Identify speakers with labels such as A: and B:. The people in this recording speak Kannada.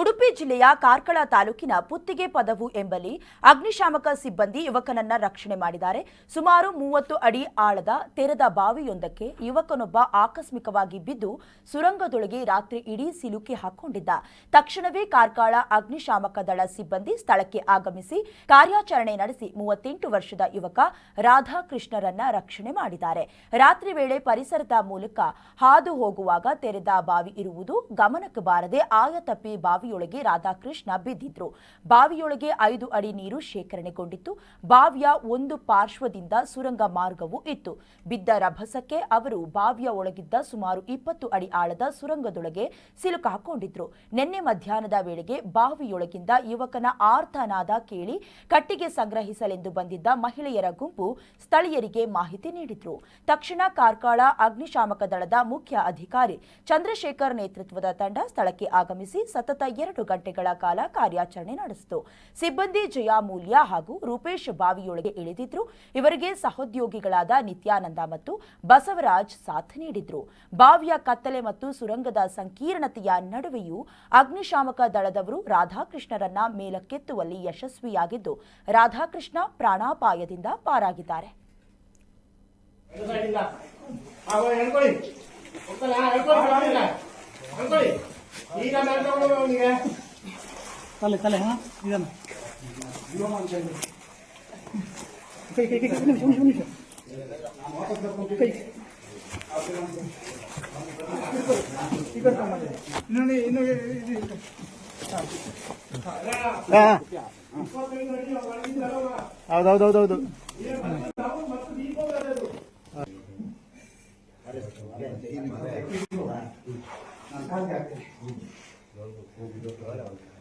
A: ಉಡುಪಿ ಜಿಲ್ಲೆಯ ಕಾರ್ಕಳ ತಾಲೂಕಿನ ಪುತ್ತಿಗೆ ಪದವು ಎಂಬಲ್ಲಿ ಅಗ್ನಿಶಾಮಕ ಸಿಬ್ಬಂದಿ ಯುವಕನನ್ನ ರಕ್ಷಣೆ ಮಾಡಿದ್ದಾರೆ. ಸುಮಾರು ಮೂವತ್ತು ಅಡಿ ಆಳದ ತೆರೆದ ಬಾವಿಯೊಂದಕ್ಕೆ ಯುವಕನೊಬ್ಬ ಆಕಸ್ಮಿಕವಾಗಿ ಬಿದ್ದು ಸುರಂಗದೊಳಗೆ ರಾತ್ರಿ ಇಡೀ ಸಿಲುಕಿ ಹಾಕೊಂಡಿದ್ದ. ತಕ್ಷಣವೇ ಕಾರ್ಕಳ ಅಗ್ನಿಶಾಮಕ ದಳ ಸಿಬ್ಬಂದಿ ಸ್ಥಳಕ್ಕೆ ಆಗಮಿಸಿ ಕಾರ್ಯಾಚರಣೆ ನಡೆಸಿ ಮೂವತ್ತೆಂಟು ವರ್ಷದ ಯುವಕ ರಾಧಾಕೃಷ್ಣರನ್ನ ರಕ್ಷಣೆ ಮಾಡಿದ್ದಾರೆ. ರಾತ್ರಿ ವೇಳೆ ಪರಿಸರದ ಮೂಲಕ ಹಾದು ಹೋಗುವಾಗ ತೆರೆದ ಬಾವಿ ಇರುವುದು ಗಮನಕ್ಕೆ ಬಾರದೆ ಆಯತಪ್ಪಿ ಬಾವಿಯೊಳಗೆ ರಾಧಾಕೃಷ್ಣ ಬಿದ್ದಿದ್ರು. ಬಾವಿಯೊಳಗೆ ಐದು ಅಡಿ ನೀರು ಶೇಖರಣೆಗೊಂಡಿತ್ತು. ಬಾವಿಯ ಒಂದು ಪಾರ್ಶ್ವದಿಂದ ಸುರಂಗ ಮಾರ್ಗವೂ ಇತ್ತು. ಬಿದ್ದ ರಭಸಕ್ಕೆ ಅವರು ಬಾವಿಯ ಒಳಗಿದ್ದ ಸುಮಾರು ಇಪ್ಪತ್ತು ಅಡಿ ಆಳದ ಸುರಂಗದೊಳಗೆ ಸಿಲುಕು ಹಾಕೊಂಡಿದ್ರು. ನಿನ್ನೆ ಮಧ್ಯಾಹ್ನದ ವೇಳೆಗೆ ಬಾವಿಯೊಳಗಿಂದ ಯುವಕನ ಆರ್ತನಾದ ಕೇಳಿ ಕಟ್ಟಿಗೆ ಸಂಗ್ರಹಿಸಲೆಂದು ಬಂದಿದ್ದ ಮಹಿಳೆಯರ ಗುಂಪು ಸ್ಥಳೀಯರಿಗೆ ಮಾಹಿತಿ ನೀಡಿದ್ರು. ತಕ್ಷಣ ಕಾರ್ಕಳ ಅಗ್ನಿಶಾಮಕ ದಳದ ಮುಖ್ಯ ಅಧಿಕಾರಿ ಚಂದ್ರಶೇಖರ್ ನೇತೃತ್ವದ ತಂಡ ಸ್ಥಳಕ್ಕೆ ಆಗಮಿಸಿ ಸತತ ಎರಡು ಗಂಟೆಗಳ ಕಾಲ ಕಾರ್ಯಾಚರಣೆ ನಡೆಸಿತು. ಸಿಬ್ಬಂದಿ ಜಯಾಮೂಲ್ಯ ಹಾಗೂ ರೂಪೇಶ್ ಬಾವಿಯೊಳಗೆ ಇಳಿದಿದ್ರು. ಇವರಿಗೆ ಸಹೋದ್ಯೋಗಿಗಳಾದ ನಿತ್ಯಾನಂದ ಮತ್ತು ಬಸವರಾಜ್ ಸಾಥ್ ನೀಡಿದ್ರು. ಬಾವಿಯ ಕತ್ತಲೆ ಮತ್ತು ಸುರಂಗದ ಸಂಕೀರ್ಣತೆಯ ನಡುವೆಯೂ ಅಗ್ನಿಶಾಮಕ ದಳದವರು ರಾಧಾಕೃಷ್ಣರನ್ನ ಮೇಲಕ್ಕೆತ್ತುವಲ್ಲಿ ಯಶಸ್ವಿಯಾಗಿದ್ದು, ರಾಧಾಕೃಷ್ಣ ಪ್ರಾಣಾಪಾಯದಿಂದ ಪಾರಾಗಿದ್ದಾರೆ.
B: ಹೇಳ್ಕೊಳ್ಳಿ. ಹೇಳ್ಕೊಳ್ಳಿ
C: ತಲೆ ತಲೆ ಹಾ? ಇದನ್ನ. ಕೈ ಕೈ ಕೈ ನಿಮಿಷ ನಿಮಿಷ. ನಿಮಿಷ ಇದು. ಹಾ ಹೌದೌದೌದೌದು